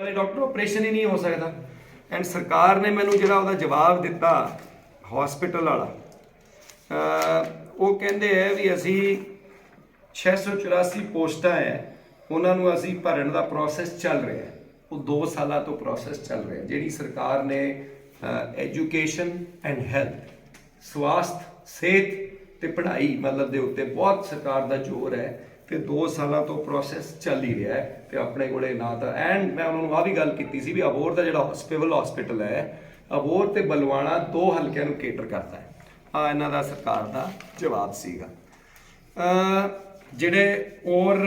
ਵਾਲੇ doctor operation ਹੀ ਨਹੀਂ ਹੋ ਸਕਦਾ। ਐਂਡ ਸਰਕਾਰ ਨੇ ਮੈਨੂੰ ਜਿਹੜਾ ਉਹਦਾ ਜਵਾਬ ਦਿੱਤਾ ਹਸਪੀਟਲ ਵਾਲਾ ਉਹ ਕਹਿੰਦੇ ਹੈ ਵੀ ਅਸੀਂ 684 ਪੋਸਟਾਂ ਹੈ ਉਹਨਾਂ ਨੂੰ ਅਸੀਂ ਭਰਨ ਦਾ ਪ੍ਰੋਸੈਸ ਚੱਲ ਰਿਹਾ ਹੈ ਉਹ 2 ਸਾਲਾਂ ਤੋਂ ਪ੍ਰੋਸੈਸ ਚੱਲ ਰਿਹਾ ਜਿਹੜੀ ਸਰਕਾਰ ਨੇ ਐਜੂਕੇਸ਼ਨ ਐਂਡ ਹੈਲਥ ਸਵਾਸਥ, ਸਿਹਤ ਤੇ ਪੜ੍ਹਾਈ ਮਤਲਬ ਦੇ ਉੱਤੇ ਬਹੁਤ ਸਰਕਾਰ ਦਾ ਜ਼ੋਰ ਹੈ ਤੇ 2 ਸਾਲਾਂ ਤੋਂ ਪ੍ਰੋਸੈਸ ਚੱਲ ਹੀ ਰਿਹਾ ਹੈ ਤੇ ਆਪਣੇ ਕੋਲੇ ਨਾ ਤਾਂ ਐਂਡ ਮੈਂ ਉਹਨਾਂ ਨੂੰ ਆ ਵੀ ਗੱਲ ਕੀਤੀ ਸੀ ਵੀ ਅਬੋਰ ਦਾ ਜਿਹੜਾ ਹਸਪੀਟਲ ਹਸਪੀਟਲ ਹੈ ਅਬੋਰ ਤੇ ਬਲਵਾਣਾ ਦੋ ਹਲਕਿਆਂ ਨੂੰ ਕੇਟਰ ਕਰਦਾ ਹੈ। ਆ ਇਹਨਾਂ ਦਾ ਸਰਕਾਰ ਦਾ ਜਵਾਬ ਸੀਗਾ। ਜਿਹੜੇ ਔਰ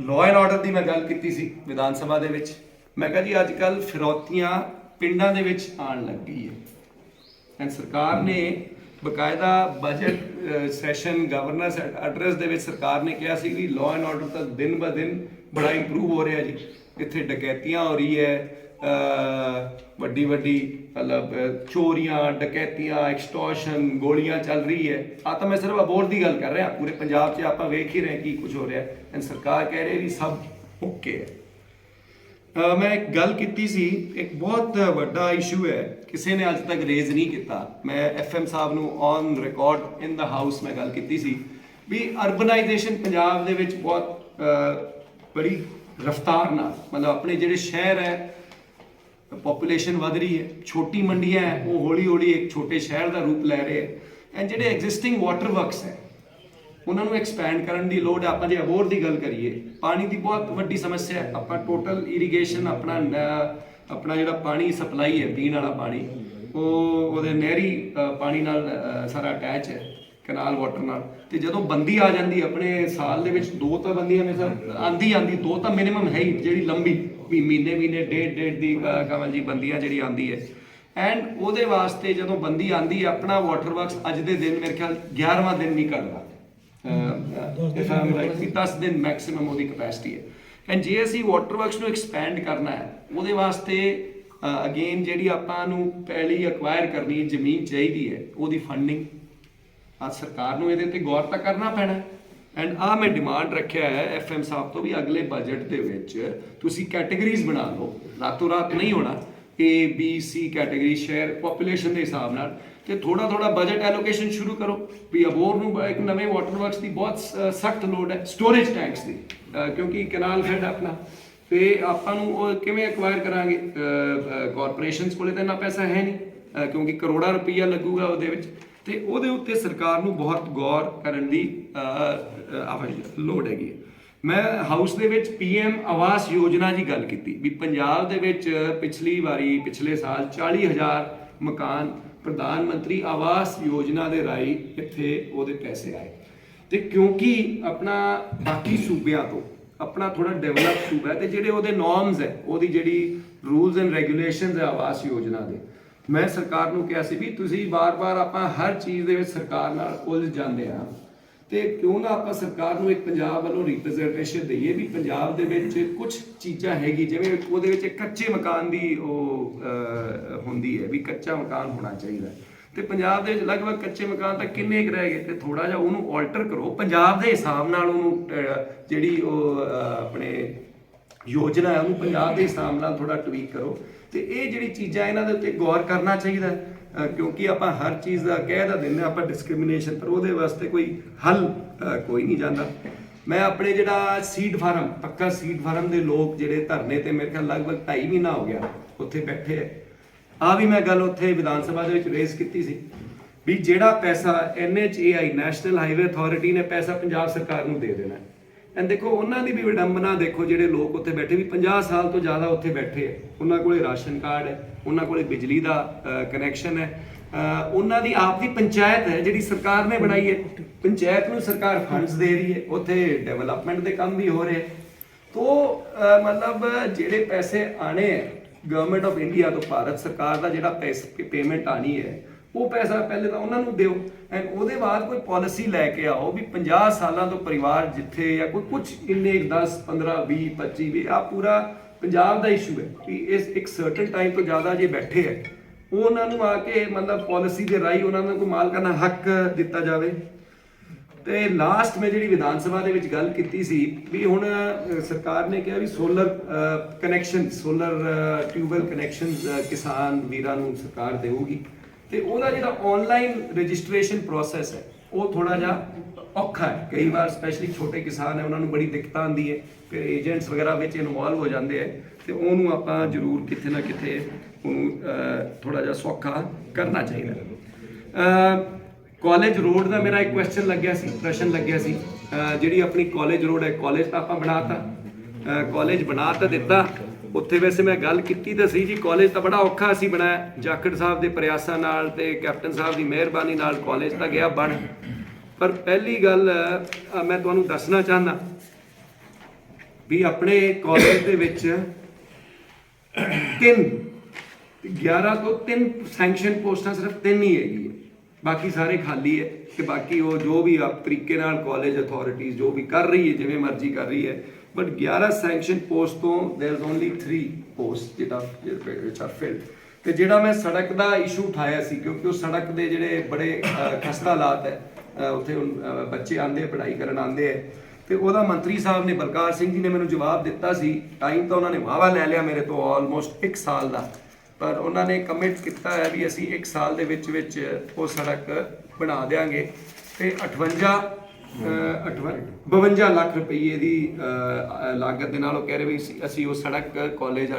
ਲਾਅ ਐਂਡ ਆਰਡਰ ਦੀ ਮੈਂ ਗੱਲ ਕੀਤੀ ਸੀ ਵਿਧਾਨ ਸਭਾ ਦੇ ਵਿੱਚ, ਮੈਂ ਕਿਹਾ ਜੀ ਅੱਜ ਕੱਲ ਫਿਰੌਤੀਆਂ ਪਿੰਡਾਂ ਦੇ ਵਿੱਚ ਆਉਣ ਲੱਗੀ ਹੈ। ਐਂਡ ਸਰਕਾਰ ਨੇ ਬਕਾਇਦਾ ਬਜਟ ਸੈਸ਼ਨ ਗਵਰਨਰਸ ਐਡਰੈਸ ਦੇ ਵਿੱਚ ਸਰਕਾਰ ਨੇ ਕਿਹਾ ਸੀ ਵੀ ਲਾਅ ਐਂਡ ਆਰਡਰ ਤਾਂ ਦਿਨ ਬਾ ਦਿਨ ਬੜਾ ਇੰਪਰੂਵ ਹੋ ਰਿਹਾ ਜੀ। ਇੱਥੇ ਡਕੈਤੀਆਂ ਹੋ ਰਹੀ ਹੈ ਵੱਡੀ ਵੱਡੀ, ਮਤਲਬ, ਚੋਰੀਆਂ, ਡਕੈਤੀਆਂ ਐਕਸਟੋਰਸ਼ਨ ਗੋਲੀਆਂ ਚੱਲ ਰਹੀ ਹੈ। ਆ ਤਾਂ ਮੈਂ ਸਿਰਫ ਅਬੋਰ ਦੀ ਗੱਲ ਕਰ ਰਿਹਾ। ਪੂਰੇ ਪੰਜਾਬ 'ਚ ਆਪਾਂ ਵੇਖ ਹੀ ਰਹੇ ਕੀ ਕੁਝ ਹੋ ਰਿਹਾ ਐਂਡ ਸਰਕਾਰ ਕਹਿ ਰਹੀ ਵੀ ਸਭ ਓਕੇ ਹੈ। ਮੈਂ ਇੱਕ ਗੱਲ ਕੀਤੀ ਸੀ, ਇੱਕ ਬਹੁਤ ਵੱਡਾ ਇਸ਼ੂ ਹੈ। ਕਿਸੇ ਨੇ ਅੱਜ ਤੱਕ ਰੇਜ਼ ਨਹੀਂ ਕੀਤਾ। ਮੈਂ ਐਫਐਮ ਸਾਹਿਬ ਨੂੰ on record in the house ਮੈਂ ਗੱਲ ਕੀਤੀ ਸੀ ਵੀ ਅਰਬਨਾਈਜੇਸ਼ਨ ਪੰਜਾਬ ਦੇ ਵਿੱਚ ਬਹੁਤ ਬੜੀ ਰਫਤਾਰ ਨਾਲ, ਮਤਲਬ ਆਪਣੇ ਜਿਹੜੇ ਸ਼ਹਿਰ ਹੈ ਪੋਪੂਲੇਸ਼ਨ ਵਧ ਰਹੀ ਹੈ, ਛੋਟੀ ਮੰਡੀਆਂ ਹੈ, ਉਹ ਹੌਲੀ ਹੌਲੀ ਇੱਕ ਛੋਟੇ ਸ਼ਹਿਰ ਦਾ ਰੂਪ ਲੈ ਰਹੇ ਹੈ। ਐਂਡ ਜਿਹੜੇ ਐਗਜ਼ਿਸਟਿੰਗ ਵਾਟਰ ਵਰਕਸ ਹੈ ਉਹਨਾਂ ਨੂੰ ਐਕਸਪੈਂਡ ਕਰਨ ਦੀ ਲੋੜ ਹੈ ਆਪਾਂ ਜੇ ਅਬੋਰ ਦੀ ਗੱਲ ਕਰੀਏ, ਪਾਣੀ ਦੀ ਬਹੁਤ ਵੱਡੀ ਸਮੱਸਿਆ ਹੈ। ਆਪਾਂ ਟੋਟਲ ਇਰੀਗੇਸ਼ਨ ਆਪਣਾ ਆਪਣਾ ਜਿਹੜਾ ਪਾਣੀ ਸਪਲਾਈ ਹੈ, ਪੀਣ ਵਾਲਾ ਪਾਣੀ, ਉਹ ਉਹਦੇ ਨਹਿਰੀ ਪਾਣੀ ਨਾਲ ਸਾਰਾ ਅਟੈਚ ਹੈ ਕਨਾਲ ਵਾਟਰ ਨਾਲ। ਤੇ ਜਦੋਂ ਬੰਦੀ ਆ ਜਾਂਦੀ ਆਪਣੇ ਸਾਲ ਦੇ ਵਿੱਚ ਦੋ ਤਾਂ ਬੰਦੀਆਂ ਨੇ ਸਰ, ਆਂਦੀ ਆਂਦੀ, ਦੋ ਤਾਂ ਮਿਨੀਮਮ ਹੈ ਹੀ, ਜਿਹੜੀ ਲੰਬੀ, ਵੀ ਮਹੀਨੇ ਮਹੀਨੇ, ਡੇਢ ਡੇਢ ਦੀ ਕਮਲ ਜੀ ਬੰਦੀਆਂ ਜਿਹੜੀ ਆਂਦੀ ਹੈ। ਐਂਡ ਉਹਦੇ ਵਾਸਤੇ ਜਦੋਂ ਬੰਦੀ ਆਂਦੀ ਹੈ, ਆਪਣਾ ਵਾਟਰ ਵਰਕਸ ਅੱਜ ਦੇ ਦਿਨ ਮੇਰੇ ਖਿਆਲ 11ਵਾਂ ਦਿਨ ਨਹੀਂ ਕਰਦਾ ਇਫ ਆਮ ਰਾਈਟ ਕਿ 10 ਦਿਨ ਮੈਕਸਿਮਮ ਉਹਦੀ ਕਪੈਸਿਟੀ ਹੈ। ਐਂਡ ਜੇ ਅਸੀਂ ਵਾਟਰ ਵਰਕਸ ਨੂੰ ਐਕਸਪੈਂਡ ਕਰਨਾ ਹੈ, ਉਹਦੇ ਵਾਸਤੇ ਅਗੇਨ ਜਿਹੜੀ ਆਪਾਂ ਨੂੰ ਪਹਿਲੀ ਅਕਵਾਇਰ ਕਰਨੀ ਜ਼ਮੀਨ ਚਾਹੀਦੀ ਹੈ, ਉਹਦੀ ਫੰਡਿੰਗ ਆ ਸਰਕਾਰ ਨੂੰ ਇਹਦੇ ਤੇ ਗੌਰ ਤਾਂ ਕਰਨਾ ਪੈਣਾ ਐਂਡ ਆ ਮੈਂ ਡਿਮਾਂਡ ਰੱਖਿਆ ਹੈ ਐਫਐਮ ਸਾਹਿਬ ਤੋਂ ਵੀ ਅਗਲੇ ਬਜਟ ਦੇ ਵਿੱਚ। ਤੁਸੀਂ ਕੈਟਾਗਰੀਜ਼ ਬਣਾ ਲਓ। ਰਾਤੋਂ ਰਾਤ ਨਹੀਂ ਹੋਣਾ। A B C category share population ਦੇ ਹਿਸਾਬ ਨਾਲ ਤੇ ਥੋੜਾ ਥੋੜਾ ਬਜਟ ਐਲੋਕੇਸ਼ਨ ਸ਼ੁਰੂ ਕਰੋ ਵੀ ਅਬੋਰ ਨੂੰ ਇੱਕ ਨਵੇਂ ਵਾਟਰ ਵਰਕਸ ਦੀ ਬਹੁਤ ਸਖਤ ਲੋਡ ਹੈ ਸਟੋਰੇਜ ਟੈਂਕਸ ਦੀ। ਕਿਉਂਕਿ ਕਨਾਲ ਹੈਡ ਆਪਣਾ। ਤੇ ਆਪਾਂ ਨੂੰ ਉਹ ਕਿਵੇਂ ਐਕਵਾਇਰ ਕਰਾਂਗੇ? ਕਾਰਪੋਰੇਸ਼ਨਸ ਕੋਲੇ ਤਾਂ ਇੰਨਾ ਪੈਸਾ ਹੈ ਨਹੀਂ ਕਿਉਂਕਿ ਕਰੋੜਾਂ ਰੁਪਈਆ ਲੱਗੂਗਾ ਉਹਦੇ ਵਿੱਚ। ਤੇ ਉਹਦੇ ਉੱਤੇ ਸਰਕਾਰ ਨੂੰ ਬਹੁਤ ਗੌਰ ਕਰਨ ਦੀ ਅਹ, ਲੋੜ ਹੈਗੀ ਹੈ। ਮੈਂ ਹਾਊਸ ਦੇ ਵਿੱਚ ਪੀਐਮ ਆਵਾਸ ਯੋਜਨਾ ਦੀ ਗੱਲ ਕੀਤੀ ਵੀ ਪੰਜਾਬ ਦੇ ਵਿੱਚ ਪਿਛਲੀ ਵਾਰੀ, ਪਿਛਲੇ ਸਾਲ 40000 ਮਕਾਨ ਪ੍ਰਧਾਨ ਮੰਤਰੀ ਆਵਾਸ ਯੋਜਨਾ ਦੇ ਰਾਹੀਂ ਇੱਥੇ ਉਹਦੇ ਪੈਸੇ ਆਏ। ਤੇ ਕਿਉਂਕਿ ਆਪਣਾ ਬਾਕੀ ਸੂਬਿਆਂ ਤੋਂ, ਆਪਣਾ ਥੋੜਾ ਡਿਵੈਲਪ ਸੂਬਾ ਹੈ ਤੇ ਜਿਹੜੇ ਉਹਦੇ ਨਾਰਮਸ ਹੈ, ਉਹਦੀ ਜਿਹੜੀ ਰੂਲਸ ਐਂਡ ਰੈਗੂਲੇਸ਼ਨਸ ਹੈ ਆਵਾਸ ਯੋਜਨਾ ਦੇ, ਮੈਂ ਸਰਕਾਰ ਨੂੰ ਕਿਹਾ ਸੀ ਵੀ ਤੁਸੀਂ ਵਾਰ-ਵਾਰ ਆਪਾਂ ਹਰ ਚੀਜ਼ ਦੇ ਵਿੱਚ ਸਰਕਾਰ ਨਾਲ ਉਲਝ ਜਾਂਦੇ ਆ ਤੇ ਕਿਉਂ ਨਾ ਆਪਾਂ ਸਰਕਾਰ ਨੂੰ ਇੱਕ ਪੰਜਾਬ ਵੱਲੋਂ ਰਿਪਰੈਜ਼ੈਂਟੇਸ਼ਨ ਦਈਏ ਵੀ ਪੰਜਾਬ ਦੇ ਵਿੱਚ ਕੁਝ ਚੀਜ਼ਾਂ ਹੈਗੀ ਜਿਵੇਂ ਉਹਦੇ ਵਿੱਚ ਕੱਚੇ ਮਕਾਨ ਦੀ ਉਹ ਹੁੰਦੀ ਹੈ ਵੀ ਕੱਚਾ ਮਕਾਨ ਹੋਣਾ ਚਾਹੀਦਾ। ਤੇ ਪੰਜਾਬ ਦੇ ਵਿੱਚ ਲਗਭਗ ਕੱਚੇ ਮਕਾਨ ਤਾਂ ਕਿੰਨੇ ਕੁ ਰਹਿ ਗਏ? ਤੇ ਥੋੜਾ ਜਿਹਾ ਉਹਨੂੰ ਆਲਟਰ ਕਰੋ। ਪੰਜਾਬ ਦੇ ਹਿਸਾਬ ਨਾਲ ਉਹਨੂੰ ਜਿਹੜੀ ਉਹ ਆਪਣੇ ਯੋਜਨਾ ਹੈ, ਉਹਨੂੰ ਪੰਜਾਬ ਦੇ ਹਿਸਾਬ ਨਾਲ ਥੋੜਾ ਟਵੀਕ ਕਰੋ। ਤੇ ਇਹ ਜਿਹੜੀ ਚੀਜ਼ਾਂ ਇਹਨਾਂ ਦੇ ਉੱਤੇ ਗੌਰ ਕਰਨਾ ਚਾਹੀਦਾ ਹੈ। ਕਿਉਂਕਿ ਆਪਾਂ ਹਰ ਚੀਜ਼ ਦਾ ਕਹਿ ਦਾ ਦਿੰਦੇ ਹਾਂ, ਆਪਾਂ ਡਿਸਕ੍ਰਿਮੀਨੇਸ਼ਨ ਪਰ ਉਹਦੇ ਵਾਸਤੇ ਕੋਈ ਹੱਲ ਕੋਈ ਨਹੀਂ ਜਾਂਦਾ। ਮੈਂ ਆਪਣੇ ਜਿਹੜਾ ਸੀਡ ਫਾਰਮ ਪੱਕਾ ਸੀਡ ਫਾਰਮ ਦੇ ਲੋਕ ਜਿਹੜੇ ਧਰਨੇ ਤੇ ਮੇਰੇ ਖਿਆਲ ਲਗਭਗ 2.5 ਮਹੀਨਾ ਹੋ ਗਿਆ ਉੱਥੇ ਬੈਠੇ ਹੈ ਆ ਵੀ ਮੈਂ ਗੱਲ ਉੱਥੇ ਵਿਧਾਨ ਸਭਾ ਦੇ ਵਿੱਚ ਰੇਜ਼ ਕੀਤੀ ਸੀ ਵੀ ਜਿਹੜਾ ਪੈਸਾ NHAI ਨੈਸ਼ਨਲ ਹਾਈਵੇ ਅਥਾਰਟੀ ਨੇ ਪੈਸਾ ਪੰਜਾਬ ਸਰਕਾਰ ਨੂੰ ਦੇ ਦੇਣਾ। ਐਂ ਦੇਖੋ, ਉਹਨਾਂ ਦੀ ਵੀ ਵਿਡੰਬਨਾ ਦੇਖੋ, ਜਿਹੜੇ ਲੋਕ ਉੱਥੇ ਬੈਠੇ ਵੀ 50 ਸਾਲ ਤੋਂ ਜ਼ਿਆਦਾ ਉੱਥੇ ਬੈਠੇ ਹੈ ਉਹਨਾਂ ਕੋਲੇ ਰਾਸ਼ਨ ਕਾਰਡ ਹੈ, ਉਹਨਾਂ ਕੋਲੇ ਬਿਜਲੀ ਦਾ ਕਨੈਕਸ਼ਨ ਹੈ। ਉਹਨਾਂ ਦੀ ਆਪ ਦੀ ਪੰਚਾਇਤ ਹੈ, ਜਿਹੜੀ ਸਰਕਾਰ ਨੇ ਬਣਾਈ ਹੈ। ਪੰਚਾਇਤ ਨੂੰ ਸਰਕਾਰ ਫੰਡਸ ਦੇ ਰਹੀ ਹੈ। ਉੱਥੇ ਡਿਵੈਲਪਮੈਂਟ ਦੇ ਕੰਮ ਵੀ ਹੋ ਰਹੇ ਹੈ ਤੋ ਮਤਲਬ ਜਿਹੜੇ ਪੈਸੇ ਆਣੇ ਹੈ ਗਵਰਨਮੈਂਟ ਆਫ ਇੰਡੀਆ ਤੋਂ ਭਾਰਤ ਸਰਕਾਰ ਦਾ ਜਿਹੜਾ ਪੈਸੇ ਪੇਮੈਂਟ ਆਣੀ ਹੈ ਉਹ ਪੈਸਾ ਪਹਿਲੇ ਤਾਂ ਉਹਨਾਂ ਨੂੰ ਦਿਓ। ਐਂਡ ਉਹਦੇ ਬਾਅਦ ਕੋਈ ਪਾਲਿਸੀ ਲੈ ਕੇ ਆਓ ਵੀ 50 ਸਾਲਾਂ ਤੋਂ ਪਰਿਵਾਰ ਜਿੱਥੇ ਜਾਂ ਕੋਈ ਕੁਝ ਇੰਨੇ 10 15 20 25 ਵੀ ਆ ਪੂਰਾ ਪੰਜਾਬ ਦਾ ਇਸ਼ੂ ਹੈ ਕਿ ਇਸ ਇੱਕ ਸਰਟਨ ਟਾਈਮ ਤੋਂ ਜ਼ਿਆਦਾ ਜੇ ਬੈਠੇ ਹੈ ਉਹ ਉਹਨਾਂ ਨੂੰ ਆ ਕੇ ਮਤਲਬ ਪਾਲਿਸੀ ਦੇ ਰਾਹੀਂ ਉਹਨਾਂ ਨੂੰ ਕੋਈ ਮਾਲਕਾਨਾ ਹੱਕ ਦਿੱਤਾ ਜਾਵੇ। ਤੇ ਲਾਸਟ ਮੈਂ ਜਿਹੜੀ ਵਿਧਾਨ ਸਭਾ ਦੇ ਵਿੱਚ ਗੱਲ ਕੀਤੀ ਸੀ ਵੀ ਹੁਣ ਸਰਕਾਰ ਨੇ ਕਿਹਾ ਵੀ solar connection solar tubewell connection ਕਿਸਾਨ ਵੀਰਾਂ ਨੂੰ ਸਰਕਾਰ ਦੇਊਗੀ। ਤੇ ਉਹਦਾ ਜਿਹੜਾ ਆਨਲਾਈਨ ਰਜਿਸਟ੍ਰੇਸ਼ਨ ਪ੍ਰੋਸੈਸ ਹੈ, ਉਹ ਥੋੜਾ ਜਿਹਾ ਔਖਾ ਹੈ। ਕਈ ਵਾਰ ਸਪੈਸ਼ਲੀ ਛੋਟੇ ਕਿਸਾਨ ਹੈ, ਉਹਨਾਂ ਨੂੰ ਬੜੀ ਦਿੱਕਤਾਂ ਆਉਂਦੀ ਹੈ, ਫਿਰ ਏਜੰਟਸ ਵਗੈਰਾ ਵਿੱਚ ਇਨਵੋਲਵ ਹੋ ਜਾਂਦੇ ਹੈ ਤੇ ਉਹਨੂੰ ਆਪਾਂ ਜ਼ਰੂਰ ਕਿਤੇ ਨਾ ਕਿਤੇ ਉਹਨੂੰ ਥੋੜਾ ਜਿਹਾ ਸੌਖਾ ਕਰਨਾ ਚਾਹੀਦਾ ਕਾਲਜ ਰੋਡ ਦਾ ਮੇਰਾ ਇੱਕ ਕੁਐਸਚਨ ਲੱਗਿਆ ਸੀ, ਪ੍ਰਸ਼ਨ ਲੱਗਿਆ ਸੀ। ਜਿਹੜੀ ਆਪਣੀ ਕਾਲਜ ਰੋਡ ਹੈ ਕਾਲਜ ਤਾਂ ਆਪਾਂ ਬਣਾਤਾ। ਕਾਲਜ ਬਣਾ ਤਾਂ ਦਿੱਤਾ। ਉੱਥੇ ਵੈਸੇ ਮੈਂ ਗੱਲ ਕੀਤੀ ਤਾਂ ਸੀ ਜੀ ਕਾਲਜ ਤਾਂ ਬੜਾ ਔਖਾ ਅਸੀਂ ਬਣਾਇਆ। ਜਾਖੜ ਸਾਹਿਬ ਦੇ ਪ੍ਰਯਾਸਾਂ ਨਾਲ ਤੇ ਕੈਪਟਨ ਸਾਹਿਬ ਦੀ ਮਿਹਰਬਾਨੀ ਨਾਲ ਕਾਲਜ ਤਾਂ ਗਿਆ ਬਣ। ਪਰ ਪਹਿਲੀ ਗੱਲ ਮੈਂ ਤੁਹਾਨੂੰ ਦੱਸਣਾ ਚਾਹੁੰਦਾ ਵੀ ਆਪਣੇ ਕਾਲਜ ਦੇ ਵਿੱਚ ਤਿੰਨ 11 ਤੋਂ ਤਿੰਨ ਸੈਂਕਸ਼ਨ ਪੋਸਟਾਂ ਸਿਰਫ ਤਿੰਨ ਹੀ ਹੈਗੀ ਬਾਕੀ ਸਾਰੇ ਖਾਲੀ ਹੈ ਤੇ ਬਾਕੀ ਉਹ ਜੋ ਵੀ ਆ, ਤਰੀਕੇ ਨਾਲ ਕਾਲਜ ਅਥਾਰਟੀਆਂ ਜੋ ਵੀ ਕਰ ਰਹੀ ਹੈ, ਜਿਵੇਂ ਮਰਜ਼ੀ ਕਰ ਰਹੀ ਹੈ ਬਟ 11 ਸੈਂਕਸ਼ਨ ਪੋਸਟ ਤੋਂ देयर इज ਓਨਲੀ 3 ਪੋਸਟ ਜਿਹੜਾ which are filled ਤੇ ਜਿਹੜਾ ਮੈਂ ਸੜਕ ਦਾ ਇਸ਼ੂ ਉਠਾਇਆ ਸੀ ਕਿਉਂਕਿ ਉਹ ਸੜਕ ਦੇ ਜਿਹੜੇ ਬੜੇ ਅਹ, ਖਸਤਾ ਹਾਲਾਤ ਹੈ ਅਹ, ਉੱਥੇ ਹੁਣ, ਅਹ, ਬੱਚੇ ਆਂਦੇ ਆ, ਪੜ੍ਹਾਈ ਕਰਨ ਆਂਦੇ ਆ ਤੇ ਉਹਦਾ ਮੰਤਰੀ ਸਾਹਿਬ ਨੇ ਬਲਕਾਰ ਸਿੰਘ ਜੀ ਨੇ ਮੈਨੂੰ ਜਵਾਬ ਦਿੱਤਾ ਸੀ ਟਾਈਮ ਤਾਂ ਉਹਨਾਂ ਨੇ ਵਾਵਾ ਲੈ ਲਿਆ ਮੇਰੇ ਤੋਂ ਆਲਮੋਸਟ 1 ਸਾਲ ਦਾ ਪਰ ਉਹਨਾਂ ਨੇ ਕਮਿਟ ਕੀਤਾ ਹੈ ਵੀ ਅਸੀਂ 1 ਸਾਲ ਦੇ ਵਿੱਚ ਵਿੱਚ ਉਹ ਸੜਕ ਬਣਾ ਦੇਾਂਗੇ ਤੇ 58 ਅਹ, 58 52 ਲੱਖ ਰੁਪਏ ਦੀ ਅਹ, ਲਾਗਤ ਦੇ ਨਾਲ ਉਹ ਕਹਿ ਰਹੇ ਵੀ ਅਸੀਂ- ਅਸੀਂ ਉਹ ਸੜਕ ਕਾਲਜ